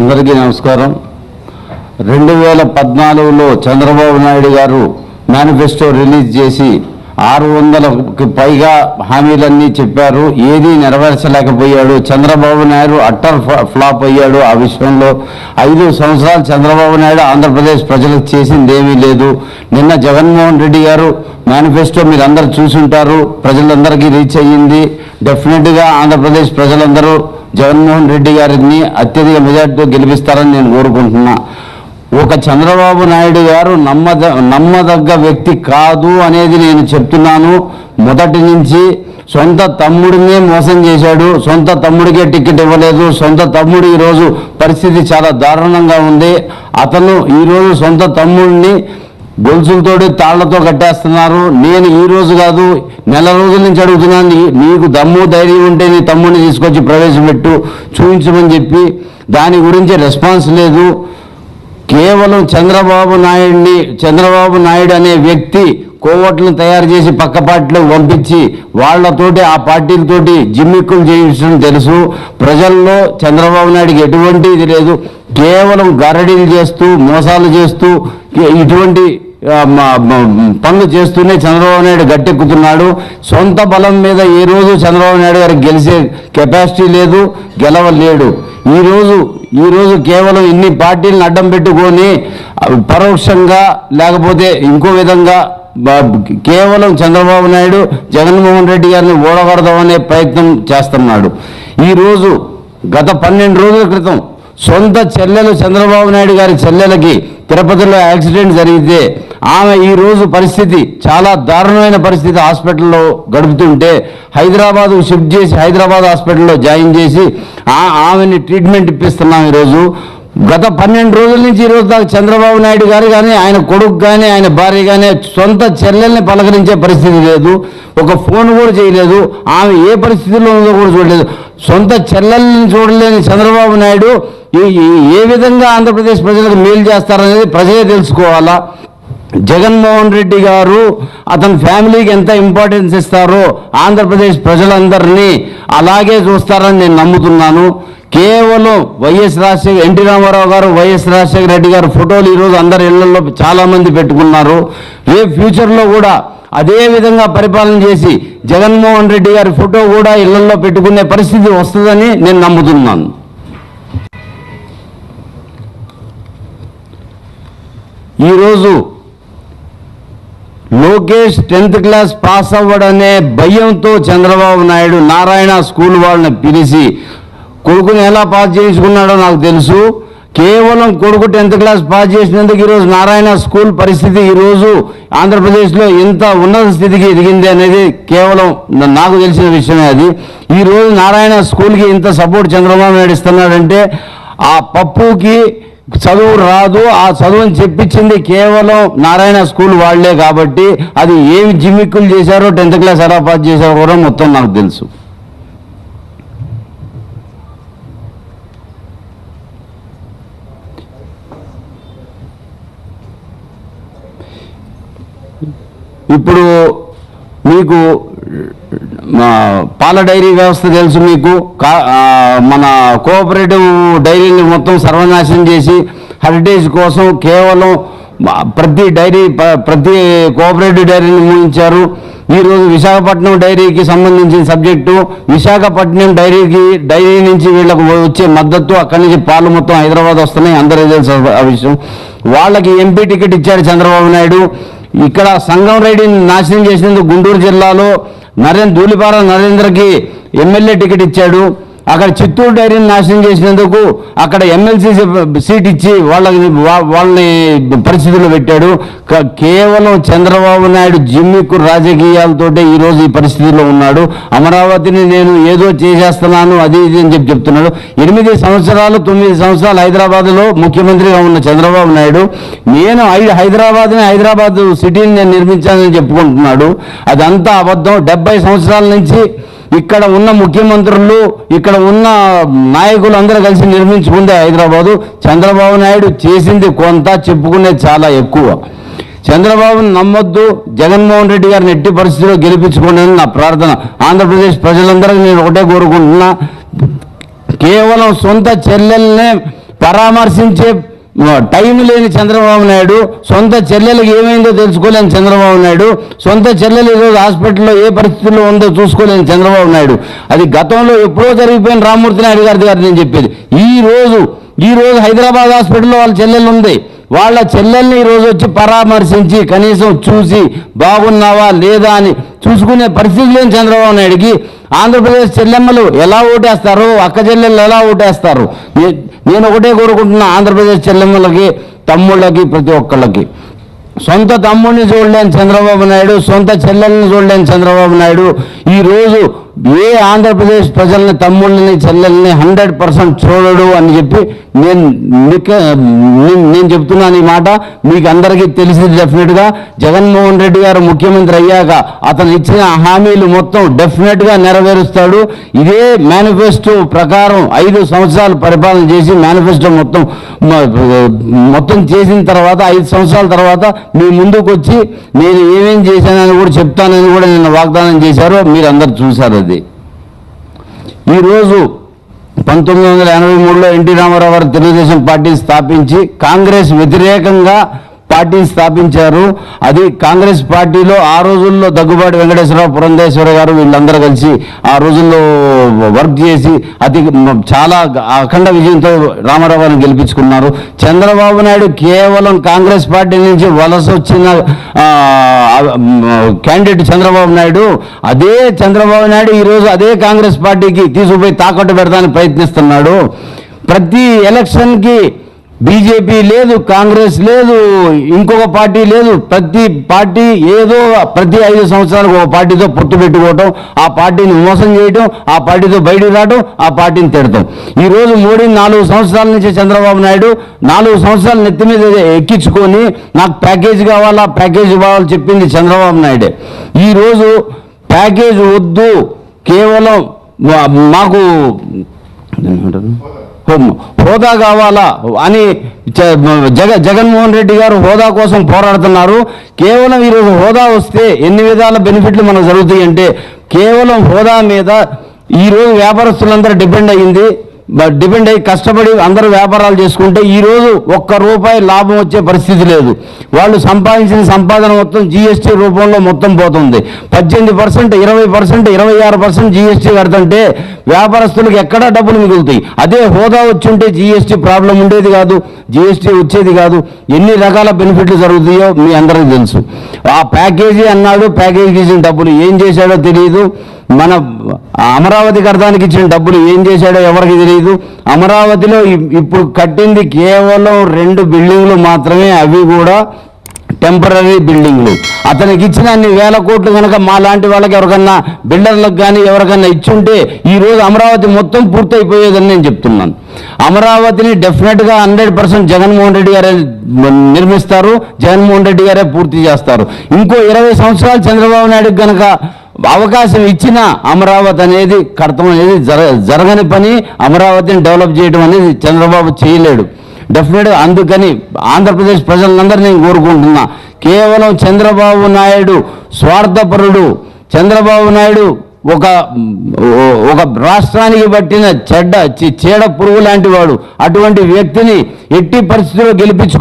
అందరికీ నమస్కారం. రెండు వేల పద్నాలుగులో చంద్రబాబు నాయుడు గారు మేనిఫెస్టో రిలీజ్ చేసి ఆరు వందలకు పైగా హామీలన్నీ చెప్పారు. ఏదీ నెరవేర్చలేకపోయాడు. Chandrababu Naidu utter flop- flop అయ్యాడు ఆ విషయంలో. ఐదు సంవత్సరాలు చంద్రబాబు నాయుడు ఆంధ్రప్రదేశ్ ప్రజలకు చేసింది ఏమీ లేదు. నిన్న జగన్మోహన్ రెడ్డి గారు మేనిఫెస్టో మీరు అందరు చూసుంటారు. ప్రజలందరికీ రీచ్ అయ్యింది. డెఫినెట్గా ఆంధ్రప్రదేశ్ ప్రజలందరూ జగన్మోహన్ రెడ్డి గారిని అత్యధిక మెజార్టీతో గెలిపిస్తారని నేను కోరుకుంటున్నా. ఒక చంద్రబాబు నాయుడు గారు నమ్మద నమ్మదగ్గ వ్యక్తి కాదు అనేది నేను చెప్తున్నాను. మొదటి నుంచి సొంత తమ్ముడినే మోసం చేశాడు. సొంత తమ్ముడికే టికెట్ ఇవ్వలేదు. సొంత తమ్ముడు ఈరోజు పరిస్థితి చాలా దారుణంగా ఉంది. అతను ఈరోజు సొంత తమ్ముడిని గొలుసులతో తాళ్ళతో కట్టేస్తున్నారు. నేను ఈ రోజు కాదు నెల రోజుల నుంచి అడుగుతున్నాను నీకు దమ్ము ధైర్యం ఉంటే నీ తమ్ముడిని తీసుకొచ్చి ప్రవేశపెట్టు చూపించమని చెప్పి దాని గురించి రెస్పాన్స్ లేదు. కేవలం చంద్రబాబు నాయుడిని చంద్రబాబు నాయుడు అనే వ్యక్తి కోవట్లను తయారు చేసి పక్క పార్టీలకు పంపించి వాళ్ళతోటి ఆ పార్టీలతోటి జిమ్మిక్కులు చేయించడం తెలుసు. ప్రజల్లో చంద్రబాబు నాయుడికి ఎటువంటి ఇది లేదు. కేవలం గరడీలు చేస్తూ మోసాలు చేస్తూ ఇటువంటి పనులు చేస్తూనే చంద్రబాబు నాయుడు గట్టెక్కుతున్నాడు. సొంత బలం మీద ఏ రోజు చంద్రబాబు నాయుడు గారికి గెలిచే కెపాసిటీ లేదు గెలవలేడు. ఈరోజు ఈరోజు కేవలం ఇన్ని పార్టీలను అడ్డం పెట్టుకొని పరోక్షంగా లేకపోతే ఇంకో విధంగా కేవలం చంద్రబాబు నాయుడు జగన్మోహన్ రెడ్డి గారిని ఓడగొడదామనే ప్రయత్నం చేస్తున్నాడు. ఈరోజు గత పన్నెండు రోజుల క్రితం సొంత చెల్లెలు చంద్రబాబు నాయుడు గారి చెల్లెలకి తిరుపతిలో యాక్సిడెంట్ జరిగితే ఆమె ఈ రోజు పరిస్థితి చాలా దారుణమైన పరిస్థితి హాస్పిటల్లో గడుపుతుంటే హైదరాబాద్ షిఫ్ట్ చేసి హైదరాబాద్ హాస్పిటల్లో జాయిన్ చేసి ఆ- ఆమెని ట్రీట్మెంట్ ఇప్పిస్తున్నాం ఈరోజు. గత పన్నెండు రోజుల నుంచి ఈరోజు దాకా చంద్రబాబు నాయుడు గారు కానీ ఆయన కొడుకు కానీ ఆయన భార్య కానీ సొంత చెల్లెల్ని పలకరించే పరిస్థితి లేదు. ఒక ఫోన్ కూడా చేయలేదు. ఆమె ఏ పరిస్థితిలో ఉందో కూడా చూడలేదు. సొంత చెల్లెల్ని చూడలేని చంద్రబాబు నాయుడు ఏ విధంగా ఆంధ్రప్రదేశ్ ప్రజలకు మేలు చేస్తారనేది ప్రజలే తెలుసుకోవాలా? జగన్మోహన్ రెడ్డి గారు అతని ఫ్యామిలీకి ఎంత ఇంపార్టెన్స్ ఇస్తారో ఆంధ్రప్రదేశ్ ప్రజలందరినీ అలాగే చూస్తారని నేను నమ్ముతున్నాను. కేవలం వైఎస్ రాజశేఖర్ ఎన్టీ రామారావు గారు వైఎస్ రాజశేఖర రెడ్డి గారు ఫోటోలు ఈరోజు అందరి ఇళ్ళలో చాలామంది పెట్టుకున్నారు. రేపు ఫ్యూచర్లో కూడా అదే విధంగా పరిపాలన చేసి జగన్మోహన్ రెడ్డి గారి ఫోటో కూడా ఇళ్ళలో పెట్టుకునే పరిస్థితి వస్తుందని నేను నమ్ముతున్నాను. ఈరోజు లోకేష్ టెన్త్ క్లాస్ పాస్ అవ్వడనే భయంతో చంద్రబాబు నాయుడు నారాయణ స్కూల్ వాళ్ళని పిలిచి కొడుకుని ఎలా పాస్ చేయించుకున్నాడో నాకు తెలుసు. కేవలం కొడుకు టెన్త్ క్లాస్ పాస్ చేసినందుకు ఈరోజు నారాయణ స్కూల్ పరిస్థితి ఈరోజు ఆంధ్రప్రదేశ్లో ఇంత ఉన్నత స్థితికి ఎదిగింది అనేది కేవలం నాకు తెలిసిన విషయమే అది. ఈరోజు నారాయణ స్కూల్కి ఇంత సపోర్ట్ చంద్రబాబు నాయుడు ఇస్తున్నాడంటే ఆ పప్పుకి చదువు రాదు ఆ చదువుని చెప్పించింది కేవలం నారాయణ స్కూల్ వాళ్ళే కాబట్టి అది ఏమి జిమ్మిక్కులు చేశారో టెన్త్ క్లాస్ ఎలా పాస్ చేశారో కూడా మొత్తం నాకు తెలుసు. ఇప్పుడు మీకు పాల డైరీ వ్యవస్థ తెలుసు మీకు. కా- మన కోఆపరేటివ్ డైరీని మొత్తం సర్వనాశనం చేసి హెరిటేజ్ కోసం కేవలం ప్రతి డైరీ ప- ప్రతి కోఆపరేటివ్ డైరీని మూయించారు ఈరోజు విశాఖపట్నం డైరీకి సంబంధించిన సబ్జెక్టు విశాఖపట్నం డైరీకి డైరీ నుంచి వీళ్ళకు వచ్చే మద్దతు అక్కడి నుంచి పాలు మొత్తం హైదరాబాద్ వస్తున్నాయి. అందరికీ తెలుసు ఆ విషయం. వాళ్ళకి ఎంపీ టికెట్ ఇచ్చాడు చంద్రబాబు నాయుడు. ఇక్కడ సంగం రెడ్డిని నాశనం చేసినందుకు గుంటూరు జిల్లాలో నరేంద్ర ధూళిపాల నరేంద్రకి ఎమ్మెల్యే టికెట్ ఇచ్చాడు. అక్కడ చిత్తూరు డైరీని నాశనం చేసినందుకు అక్కడ ఎమ్మెల్సీ సీట్ ఇచ్చి వాళ్ళని వాళ్ళని పరిస్థితుల్లో పెట్టాడు. కేవలం చంద్రబాబు నాయుడు జిమ్మిక్కు రాజకీయాలతోటే ఈరోజు ఈ పరిస్థితిలో ఉన్నాడు. అమరావతిని నేను ఏదో చేసేస్తున్నాను అది ఇది అని చెప్పి చెప్తున్నాడు. ఎనిమిది సంవత్సరాలు తొమ్మిది సంవత్సరాలు హైదరాబాద్లో ముఖ్యమంత్రిగా ఉన్న చంద్రబాబు నాయుడు నేను ఐ- హైదరాబాద్ని హైదరాబాద్ సిటీని నేను నిర్మించానని చెప్పుకుంటున్నాడు. అదంతా అబద్ధం. డెబ్బై సంవత్సరాల నుంచి ఇక్కడ ఉన్న ముఖ్యమంత్రులు ఇక్కడ ఉన్న నాయకులు అందరూ కలిసి నిర్మించుకుందే హైదరాబాదు. చంద్రబాబు నాయుడు చేసింది కొంత చెప్పుకునేది చాలా ఎక్కువ. చంద్రబాబును నమ్మొద్దు జగన్మోహన్ రెడ్డి గారిని ఎట్టి పరిస్థితిలో గెలిపించుకోండి నా ప్రార్థన. ఆంధ్రప్రదేశ్ ప్రజలందరికీ నేను ఒకటే కోరుకుంటున్నా. కేవలం సొంత చెల్లెల్నే పరామర్శించే టైం లేని చంద్రబాబు నాయుడు సొంత చెల్లెలకు ఏమైందో తెలుసుకోలేని చంద్రబాబు నాయుడు సొంత చెల్లెలు ఈరోజు హాస్పిటల్లో ఏ పరిస్థితుల్లో ఉందో చూసుకోలేని చంద్రబాబు నాయుడు. అది గతంలో ఎప్పుడో జరిగిపోయిన రామ్మూర్తి నాయుడు గారి గారు నేను చెప్పేది. ఈ రోజు ఈ రోజు హైదరాబాద్ హాస్పిటల్లో వాళ్ళ చెల్లెలు ఉంది. వాళ్ళ చెల్లెల్ని ఈరోజు రోజు వచ్చి పరామర్శించి కనీసం చూసి బాగున్నావా లేదా అని చూసుకునే పరిస్థితి లేని చంద్రబాబు నాయుడికి ఆంధ్రప్రదేశ్ చెల్లెమ్మలు ఎలా ఓటేస్తారు అక్క చెల్లెళ్ళు ఎలా ఓటేస్తారు? నేను ఒకటే కోరుకుంటున్నా ఆంధ్రప్రదేశ్ చెల్లెమ్మలకి తమ్ముళ్ళకి ప్రతి ఒక్కళ్ళకి. సొంత తమ్ముడిని చూడలేని చంద్రబాబు నాయుడు సొంత చెల్లెల్ని చూడలేని చంద్రబాబు నాయుడు. ఈరోజు ఏ ఆంధ్రప్రదేశ్ ప్రజల్ని తమ్ముళ్ళని చెల్లెల్ని హండ్రెడ్ పర్సెంట్ చూడడు అని చెప్పి నేను నేను- నేను చెప్తున్నాను ఈ మాట. మీకు అందరికీ తెలిసింది డెఫినెట్గా జగన్మోహన్ రెడ్డి గారు ముఖ్యమంత్రి అయ్యాక అతను ఇచ్చిన హామీలు మొత్తం డెఫినెట్గా నెరవేరుస్తాడు. ఇదే మేనిఫెస్టో ప్రకారం ఐదు సంవత్సరాలు పరిపాలన చేసి మేనిఫెస్టో మొత్తం మొత్తం చేసిన తర్వాత ఐదు సంవత్సరాల తర్వాత మీ ముందుకు వచ్చి నేను ఏమేం చేశానని కూడా చెప్తానని కూడా నిన్న వాగ్దానం చేశారో. మీరు అందరు చూశారు అది. ఈరోజు పంతొమ్మిది వందల ఎనభై మూడులో ఎన్టీ రామారావు గారు తెలుగుదేశం పార్టీని స్థాపించి కాంగ్రెస్ వ్యతిరేకంగా పార్టీ స్థాపించారు. అది కాంగ్రెస్ పార్టీలో ఆ రోజుల్లో దగ్గుబాటి వెంకటేశ్వరరావు పురంధేశ్వర గారు వీళ్ళందరూ కలిసి ఆ రోజుల్లో వర్క్ చేసి అతి చాలా అఖండ విజయంతో రామారావు గెలిపించుకున్నారు. చంద్రబాబు నాయుడు కేవలం కాంగ్రెస్ పార్టీ నుంచి వలస వచ్చిన క్యాండిడేట్ చంద్రబాబు నాయుడు అదే చంద్రబాబు నాయుడు ఈరోజు అదే కాంగ్రెస్ పార్టీకి తీసుకుపోయి తాకట్టు పెడతానికి ప్రయత్నిస్తున్నాడు. ప్రతి ఎలక్షన్కి బీజేపీ లేదు కాంగ్రెస్ లేదు ఇంకొక పార్టీ లేదు ప్రతి పార్టీ ఏదో ప్రతి ఐదు సంవత్సరాలకు ఒక పార్టీతో పొత్తు పెట్టుకోవటం ఆ పార్టీని మోసం చేయటం ఆ పార్టీతో బయటకు రావటం ఆ పార్టీని తిడటం ఈ రోజు మోడీ నాలుగు సంవత్సరాల నుంచి చంద్రబాబు నాయుడు నాలుగు సంవత్సరాలు నెత్తి మీద ఎక్కించుకొని నాకు ప్యాకేజ్ కావాలా ప్యాకేజ్ కావాలని చెప్పింది చంద్రబాబు నాయుడే ఈ రోజు ప్యాకేజ్ వద్దు కేవలం మాకు ఏమంటారు? హోదా కావాలా అని జగ జగన్మోహన్ రెడ్డి గారు హోదా కోసం పోరాడుతున్నారు. కేవలం ఈరోజు హోదా వస్తే ఎన్ని విధాల బెనిఫిట్లు మనకు జరుగుతాయి అంటే కేవలం హోదా మీద ఈరోజు వ్యాపారస్తులందరూ డిపెండ్ అయ్యింది. డిపెండ్ అయ్యి కష్టపడి అందరూ వ్యాపారాలు చేసుకుంటే ఈరోజు ఒక్క రూపాయి లాభం వచ్చే పరిస్థితి లేదు. వాళ్ళు సంపాదించిన సంపాదన మొత్తం జీఎస్టీ రూపంలో మొత్తం పోతుంది. పద్దెనిమిది పర్సెంట్ ఇరవై పర్సెంట్ ఇరవై ఆరు పర్సెంట్ జీఎస్టీ కడుతుంటే వ్యాపారస్తులకు ఎక్కడా డబ్బులు మిగులుతాయి. అదే హోదా వచ్చుంటే జీఎస్టీ ప్రాబ్లం ఉండేది కాదు జీఎస్టీ వచ్చేది కాదు. ఎన్ని రకాల బెనిఫిట్లు జరుగుతాయో మీ అందరికీ తెలుసు. ఆ ప్యాకేజీ అన్నాడు ప్యాకేజీ ఇచ్చిన డబ్బులు ఏం చేశాడో తెలియదు మన అమరావతి కడతానికి ఇచ్చిన డబ్బులు ఏం చేశాడో ఎవరికి తెలియదు. అమరావతిలో ఇప్పుడు కట్టింది కేవలం రెండు బిల్డింగ్లు మాత్రమే అవి కూడా టెంపరీ బిల్డింగ్లు. అతనికి ఇచ్చిన అన్ని వేల కోట్లు కనుక మా లాంటి వాళ్ళకి ఎవరికన్నా బిల్డర్లకు కానీ ఎవరికన్నా ఇచ్చుంటే ఈ రోజు అమరావతి మొత్తం పూర్తయిపోయేదని నేను చెప్తున్నాను. అమరావతిని డెఫినెట్గా హండ్రెడ్ పర్సెంట్ జగన్మోహన్ రెడ్డి గారే నిర్మిస్తారు జగన్మోహన్ రెడ్డి గారే పూర్తి చేస్తారు. ఇంకో ఇరవై సంవత్సరాలు చంద్రబాబు నాయుడు కనుక అవకాశం ఇచ్చిన అమరావతి అనేది కడతం అనేది జర జరగని పని అమరావతిని డెవలప్ చేయడం అనేది చంద్రబాబు చేయలేడు. డెఫినెట్గా అందుకని ఆంధ్రప్రదేశ్ ప్రజలందరూ నేను కోరుకుంటున్నా. కేవలం చంద్రబాబు నాయుడు స్వార్థపరుడు. చంద్రబాబు నాయుడు ఒక ఒక రాష్ట్రానికి పట్టిన చెడ్డ చీడ పురుగు లాంటి వాడు. అటువంటి వ్యక్తిని ఎట్టి పరిస్థితుల్లో గెలిపించుకో